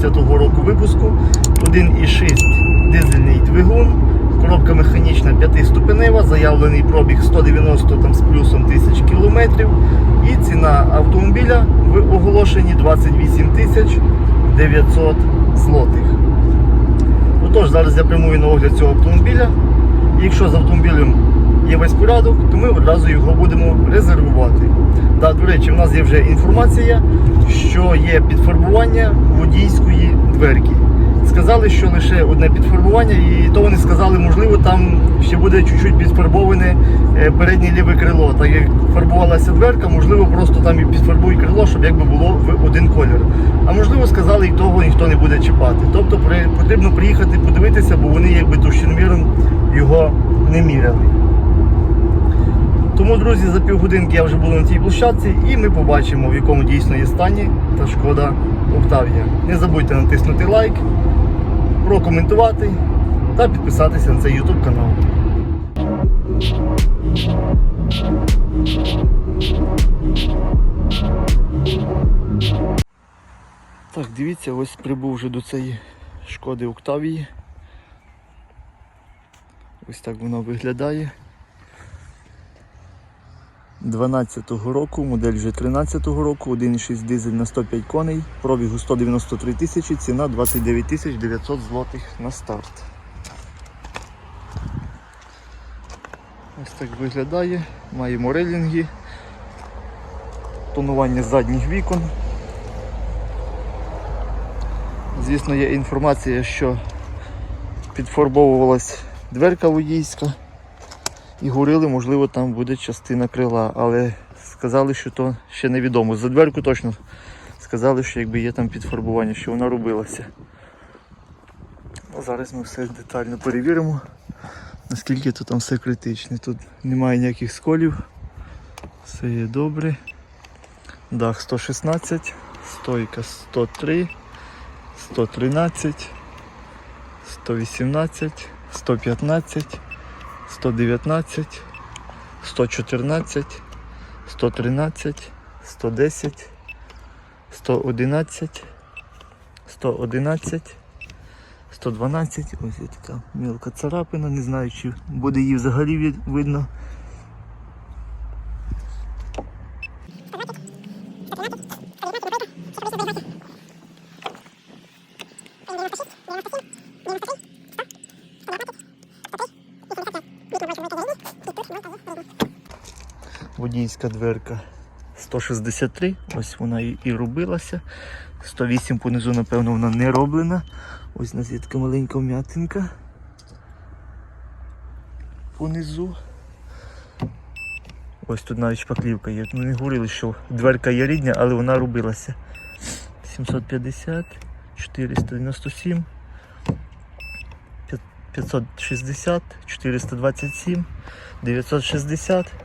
2012 року випуску. 1,6 дизельний двигун, коробка механічна 5-ступенева, заявлений пробіг 190 там, з плюсом тисяч кілометрів. І ціна автомобіля в оголошенні 28 тисяч 900 злотих. Отож, зараз я прямую на огляд цього автомобіля. Якщо з автомобілем є весь порядок, то ми одразу його будемо резервувати. Да, до речі, в нас є вже інформація, що є підфарбування водійської дверки. Сказали, що лише одне підфарбування, і то вони сказали, можливо, там ще буде чуть-чуть підфарбоване е, переднє ліве крило. Так як фарбувалася дверка, можливо, просто там і підфарбують крило, щоб якби було в один колір. А можливо, сказали, і того ніхто не буде чіпати. Тобто потрібно приїхати подивитися, бо вони якби товщиноміром його не міряли. Тому, друзі, за півгодинки я вже буду на цій площадці і ми побачимо, в якому дійсно є стані та шкода Октавія. Не забудьте натиснути лайк, прокоментувати та підписатися на цей YouTube канал. Так, дивіться, ось прибув вже до цієї шкоди Октавії. Ось так воно виглядає. 12-го року, модель вже 13-го року, 1,6 дизель на 105 коней, пробігу 193 тисячі, ціна 29 тисяч 900 злотих на старт. Ось так виглядає. Маємо релінги, тонування задніх вікон. Звісно, є інформація, що підфарбовувалась дверка водійська і говорили, можливо, там буде частина крила, але сказали, що то ще невідомо. За дверку точно сказали, що якби є там підфарбування, що вона робилася. Ну, зараз ми все детально перевіримо, наскільки то там все критичне. Тут немає ніяких сколів, все є добре. Дах 116, стойка 103, 113, 118, 115. 119, 114, 113, 110, 111, 111, 112. Ось є така мілка царапина, не знаю, чи буде її взагалі видно. Водійська дверка 163, ось вона і, і робилася. 108 понизу, напевно, вона не роблена. Ось така маленька вм'ятинка. Понизу. Ось тут навіть шпаклівка є. Ми не говорили, що дверка є рідня, але вона робилася. 750, 497, 560, 427, 960.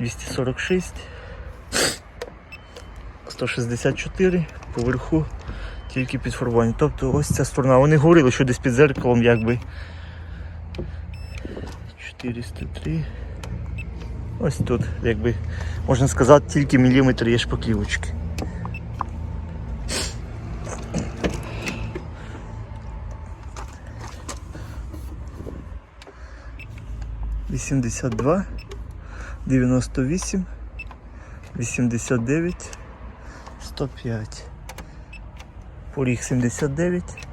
246, 164, поверху тільки під підфарбування. Тобто ось ця сторона. Вони говорили, що десь під зеркалом якби 403. Ось тут, якби, можна сказати, тільки міліметр є шпаклівочки. Вісімдесят два. 98, 89, 105. Поріг 79,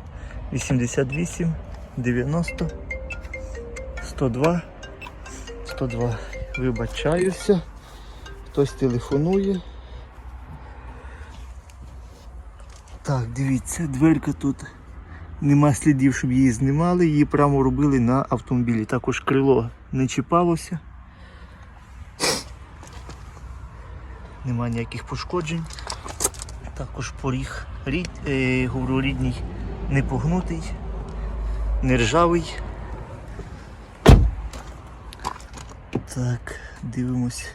88, 90, 102, 102. Вибачаюся. Хтось телефонує. Так, дивіться, дверка тут. Нема слідів, щоб її знімали, її прямо робили на автомобілі. Також крило не чіпалося. Нема ніяких пошкоджень. Також поріг рід, е, говорю, рідній не погнутий, не ржавий. Так, дивимось.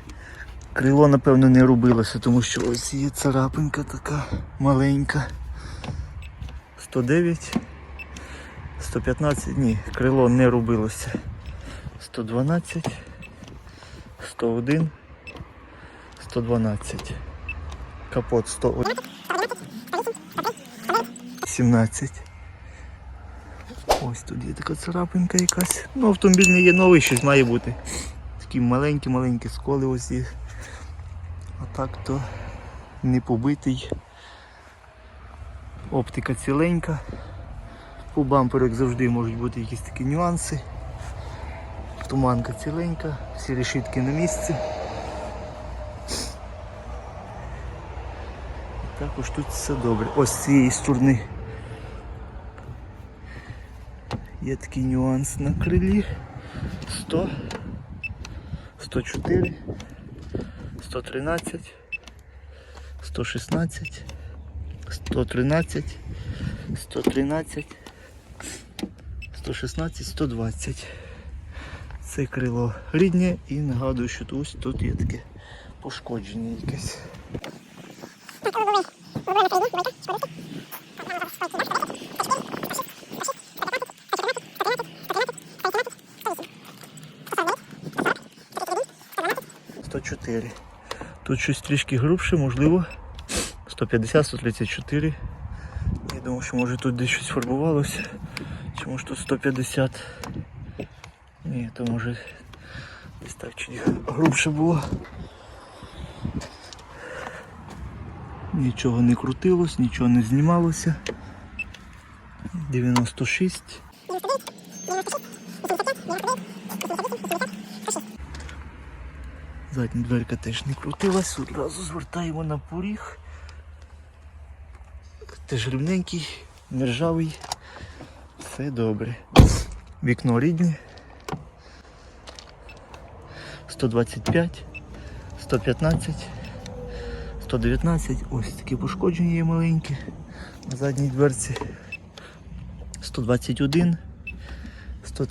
Крило, напевно, не робилося, тому що ось є царапинка така маленька. 109, 115, ні, крило не робилося. 112, 101. 112. Капот 100. 17. Ось тут є така царапинка якась. Ну, автомобіль не є новий, щось має бути. Такі маленькі-маленькі сколи ось є. А так то не побитий. Оптика ціленька. По бамперу, як завжди, можуть бути якісь такі нюанси. Туманка ціленька, всі решітки на місці. Також тут все добре. Ось з цієї сторони є такий нюанс на крилі. 100, 104, 113, 116, 113, 113, 116, 120. Це крило рідне і нагадую, що ось тут є таке пошкодження якесь. 104. Тут щось трішки грубше, можливо. 150, 134. Я думав, що може тут десь щось фарбувалося. Чи може тут 150. Ні, то може десь так чуть грубше було. Нічого не крутилось, нічого не знімалося. 96. Задня дверка теж не крутилась, одразу звертаємо на поріг. Теж рівненький, нержавий. Все добре. Вікно рідне. 125, 115, 119. Ось такі пошкодження є маленькі на задній дверці. 121, 100.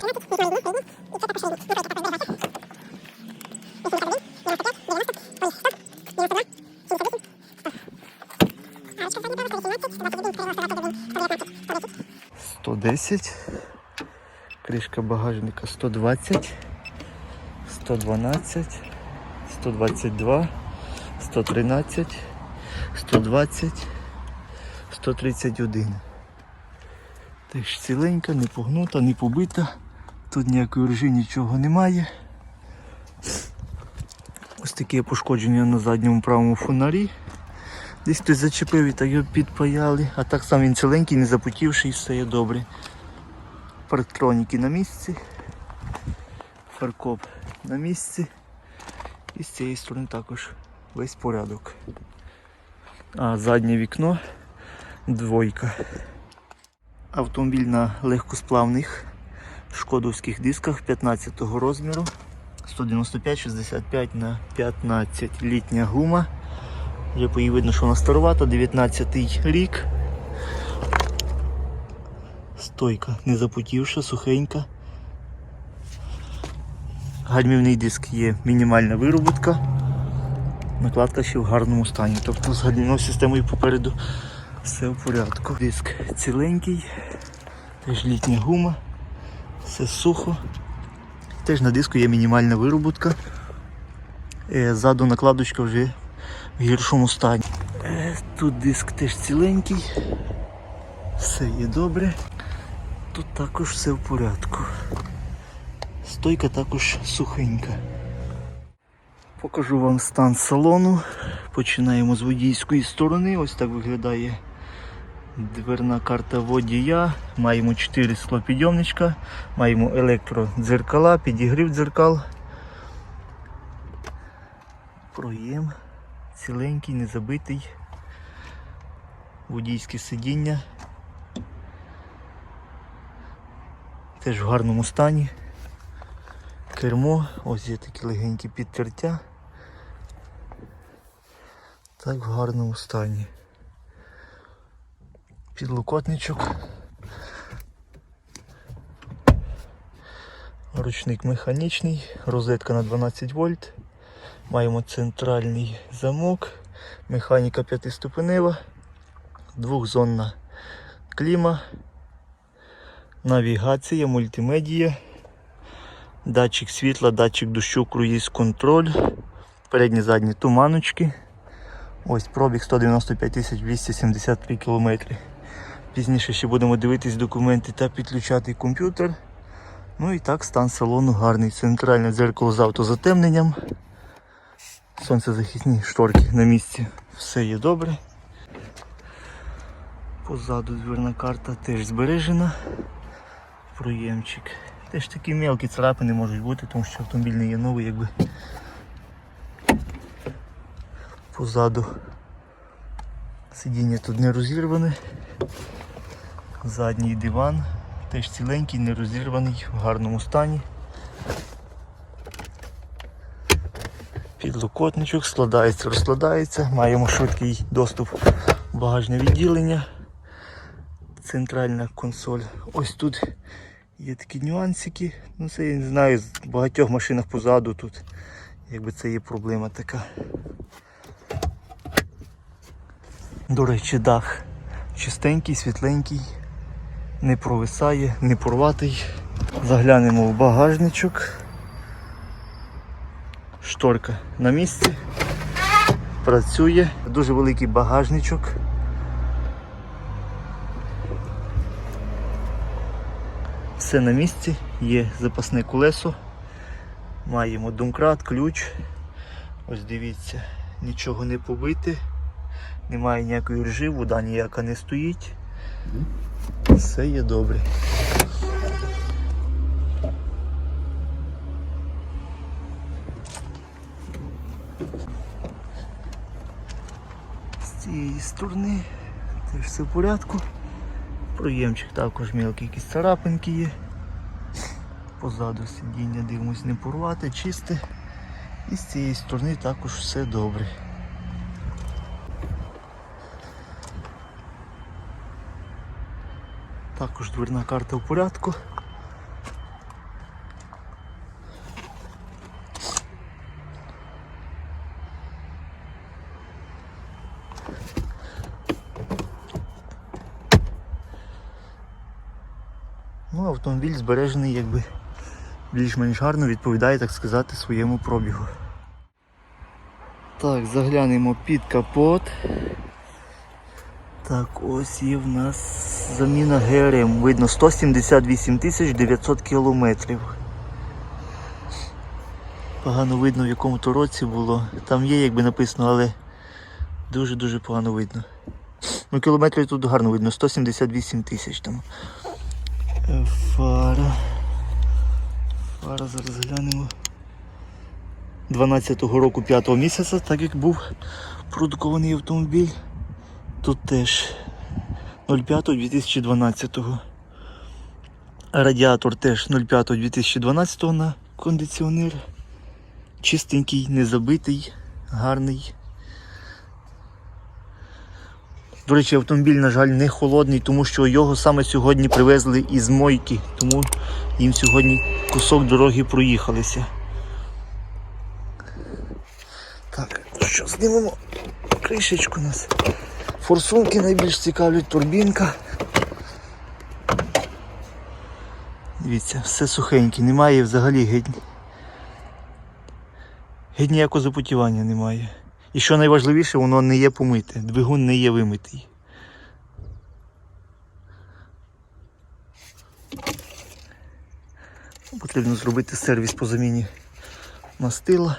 Сто десять. Кришка багажника 120, 112, 122, 113, 120, 131. Теж ціленька, не погнута, не побита. Тут ніякої ржі нічого немає. Ось таке пошкодження на задньому правому фонарі. Десь хтось зачепив і так його підпаяли. А так сам він ціленький, не запотівший, все є добре. Парктроніки на місці. Фаркоп на місці. І з цієї сторони також весь порядок. А заднє вікно двойка. Автомобіль на легкосплавних шкодовських дисках 15 розміру. 195-65 на 15 літня гума. Вже по їй видно, що вона старовата, 19 рік. Стойка не запотівша, сухенька. Гальмівний диск є мінімальна вироботка. Накладка ще в гарному стані. Тобто з гальмівною системою попереду все в порядку. Диск ціленький, теж літня гума, все сухо. Теж на диску є мінімальна вироботка. Е, Ззаду накладочка вже в гіршому стані. Е, Тут диск теж ціленький. Все є добре. Тут також все в порядку. Стойка також сухенька. Покажу вам стан салону. Починаємо з водійської сторони. Ось так виглядає дверна карта водія. Маємо 4 склопідйомничка, маємо електродзеркала, підігрів дзеркал. Проєм ціленький, не забитий. Водійське сидіння. Теж в гарному стані. Кермо, ось є такі легенькі підтертя. Так в гарному стані. Підлокотничок. Ручник механічний, розетка на 12 вольт. Маємо центральний замок, механіка п'ятиступенева, двохзонна кліма, навігація, мультимедія, датчик світла, датчик дощу, круїз контроль, передні задні туманочки, Ось пробіг 195 тисяч 273 кілометри. Пізніше ще будемо дивитись документи та підключати комп'ютер. Ну і так, стан салону гарний. Центральне дзеркало з автозатемненням. Сонцезахисні шторки на місці. Все є добре. Позаду дверна карта теж збережена. Проємчик. Теж такі мелкі царапини можуть бути, тому що автомобіль не є новий, якби. Позаду сидіння тут не розірване. Задній диван теж ціленький, не розірваний, в гарному стані. Підлокотничок складається, розкладається. Маємо швидкий доступ в багажне відділення. Центральна консоль. Ось тут є такі нюансики. Ну це я не знаю, в багатьох машинах позаду тут. Якби це є проблема така. До речі, дах чистенький, світленький, не провисає, не порватий. Заглянемо в багажничок. Шторка на місці. Працює. Дуже великий багажничок. Все на місці, є запасне колесо. Маємо домкрат, ключ. Ось дивіться, нічого не побите, немає ніякої ржи, вода ніяка не стоїть. Все є добре. З цієї сторони теж все в порядку. Проємчик також мелкі якісь царапинки є. Позаду сидіння дивимось не порвати, чисте. І з цієї сторони також все добре. Також дверна карта в порядку. Ну, автомобіль збережений якби більш-менш гарно відповідає, так сказати, своєму пробігу. Так, заглянемо під капот. Так, ось є в нас заміна ГРМ. Видно 178 тисяч 900 кілометрів. Погано видно в якому то році було. Там є якби написано, але дуже-дуже погано видно. Ну, кілометрів тут гарно видно, 178 тисяч там. Е, Фара. Фара зараз глянемо. 12-го року 5 місяця, так як був продукований автомобіль. Тут теж 05-2012. Радіатор теж 05-2012 на кондиціонер. Чистенький, незабитий, гарний. До речі, автомобіль, на жаль, не холодний, тому що його саме сьогодні привезли із мойки, тому їм сьогодні кусок дороги проїхалися. Так, що, знімемо кришечку нас. Форсунки найбільш цікавлять, турбінка. Дивіться, все сухеньке, немає взагалі геть. Геть ніякого запотівання немає. І що найважливіше, воно не є помите. Двигун не є вимитий. Потрібно зробити сервіс по заміні мастила.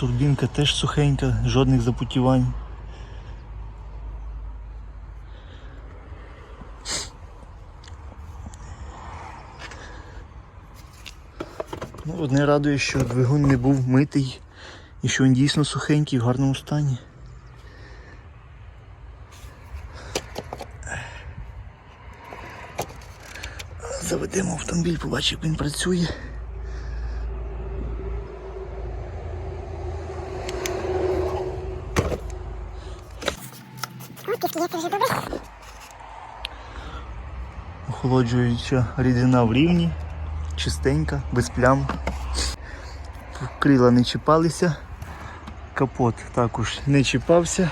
Турбінка теж сухенька, жодних запотівань. Ну, одне радує, що двигун не був митий і що він дійсно сухенький в гарному стані. Заведемо автомобіль, побачимо, як він працює. Охолоджуюча рідина в рівні, чистенька, без плям. Крила не чіпалися, капот також не чіпався.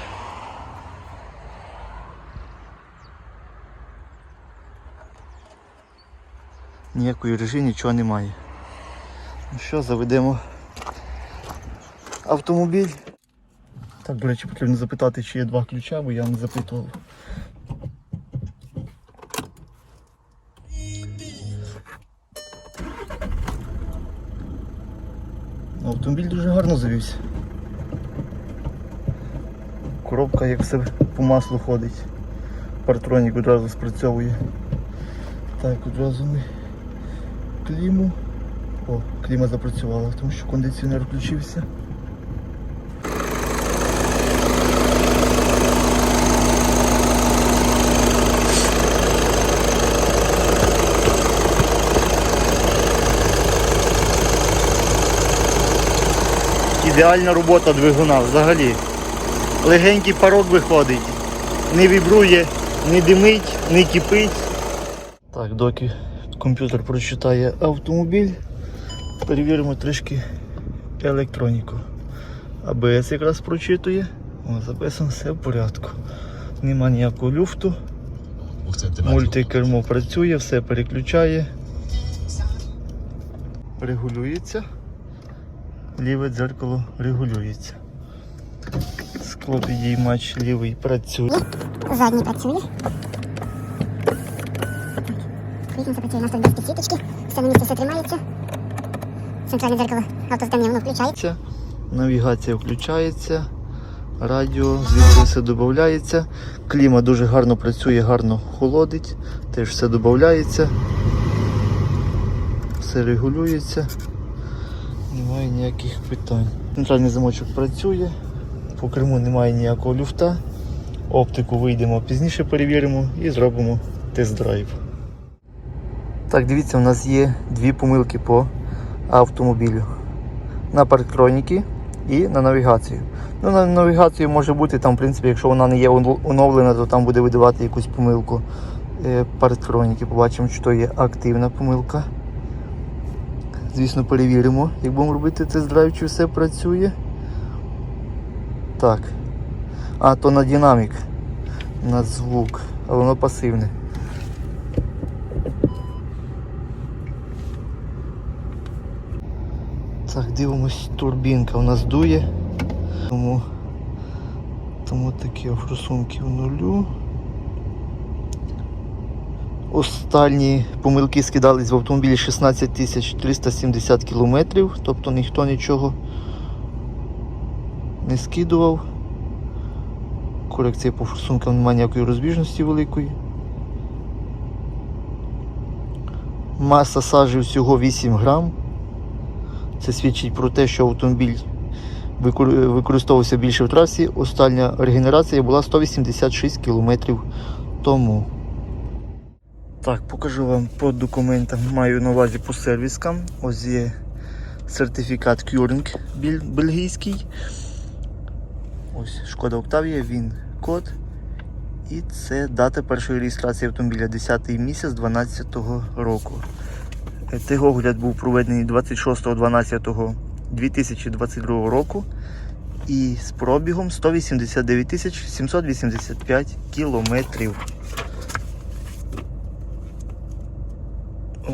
Ніякої режи, нічого немає. Ну що, заведемо автомобіль. Так, до речі, потрібно запитати, чи є два ключа, бо я не запитував. Автомобіль дуже гарно завівся. Коробка як все по маслу ходить. Партронік одразу спрацьовує. Так, одразу ми кліму. О, кліма запрацювала, тому що кондиціонер включився. Ідеальна робота двигуна взагалі. Легенький парок виходить. Не вібрує, не димить, не кипить. Так, доки комп'ютер прочитає автомобіль, перевіримо трішки електроніку. АБС якраз прочитує. О, записано все в порядку. Нема ніякого люфту. Мультикермо працює, все переключає. Регулюється. Ліве дзеркало регулюється. Склопідіймач лівий працює. Задній працює. Вікінця працює на 110 сіточки. Все на місці все тримається. Центральне дзеркало автоздання воно включається. Навігація включається. Радіо, звідси все додається. Кліма дуже гарно працює, гарно холодить. Теж все додається. Все регулюється. Немає ніяких питань. Центральний замочок працює. По Криму немає ніякого люфта. Оптику вийдемо пізніше, перевіримо і зробимо тест-драйв. Так, дивіться, у нас є дві помилки по автомобілю. На парктроніки і на навігацію. Ну, на навігацію може бути там, в принципі, якщо вона не є оновлена, то там буде видавати якусь помилку. Е, Парктроніки побачимо, чи то є активна помилка. Звісно, перевіримо, як будемо робити тест-драйв, чи все працює. Так. А, то на динамік. На звук. А воно пасивне. Так, дивимось, турбінка у нас дує. Тому, тому такі форсунки в нулю. Останні помилки скидались в автомобілі 16 370 кілометрів, тобто ніхто нічого не скидував. Корекція по форсункам немає ніякої розбіжності великої. Маса сажі всього 8 грам. Це свідчить про те, що автомобіль використовувався більше в трасі. Остання регенерація була 186 км тому. Так, покажу вам по документам. Маю на увазі по сервіскам. Ось є сертифікат Curing бельгійський. Ось Шкода Октавія, він код. І це дата першої реєстрації автомобіля 10 місяць 2012 року. Е, Техогляд був проведений 26.12.2022 року і з пробігом 189 785 кілометрів.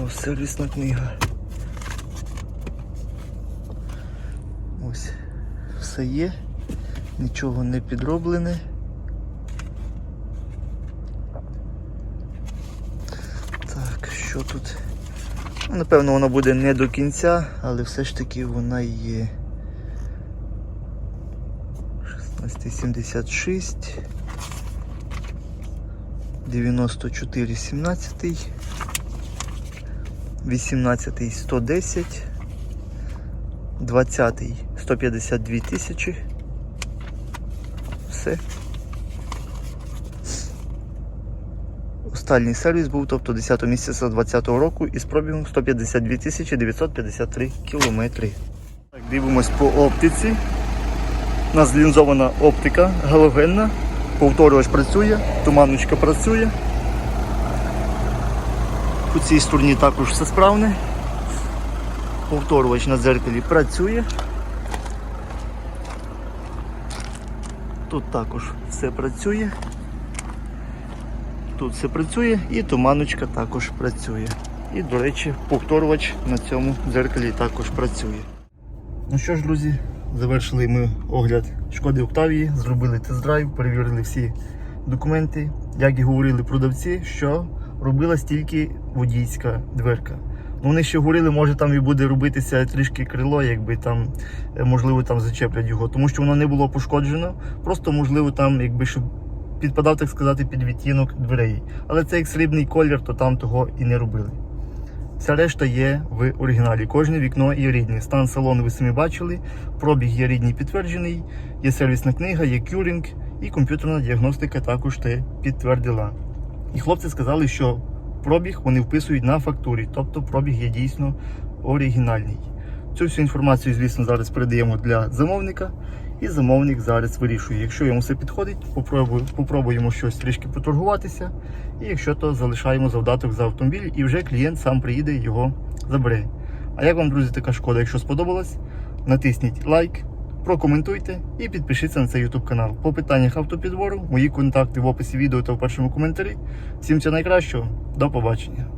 О, сервісна книга. Ось. Все є, нічого не підроблене. Так, що тут? Ну, Напевно, вона буде не до кінця, але все ж таки вона є. 1676, 94, 17, 18, 110, 20, 152 тисячі. Все. Останній сервіс був, тобто 10 місяця 2020 року із пробігом 152 тисячі 953 кілометри. Так, дивимось по оптиці. У нас лінзована оптика галогенна. Повторювач працює, туманочка працює. По цій стороні також все справне. Повторювач на дзеркалі працює. Тут також все працює. Тут все працює і туманочка також працює. І, до речі, повторювач на цьому дзеркалі також працює. Ну що ж, друзі, завершили ми огляд шкоди Октавії, зробили тест-драйв, перевірили всі документи. Як і говорили продавці, що робилась тільки водійська дверка. Ну, вони ще говорили, може там і буде робитися трішки крило, якби там е, можливо там зачеплять його, тому що воно не було пошкоджено. Просто можливо там, якби щоб підпадав, так сказати, під відтінок дверей. Але це як срібний колір, то там того і не робили. Вся решта є в оригіналі. Кожне вікно є рідне. Стан салону ви самі бачили. Пробіг є рідний підтверджений, є сервісна книга, є кюрінг і комп'ютерна діагностика також те підтвердила. І хлопці сказали, що пробіг вони вписують на фактурі, тобто пробіг є дійсно оригінальний. Цю всю інформацію, звісно, зараз передаємо для замовника, і замовник зараз вирішує. Якщо йому все підходить, попробуємо, щось трішки поторгуватися. І якщо то залишаємо завдаток за автомобіль, і вже клієнт сам приїде його забере. А як вам, друзі, така шкода? Якщо сподобалось, натисніть лайк, прокоментуйте і підпишіться на цей YouTube канал. По питаннях автопідбору, мої контакти в описі відео та в першому коментарі. Всім все найкращого, до побачення.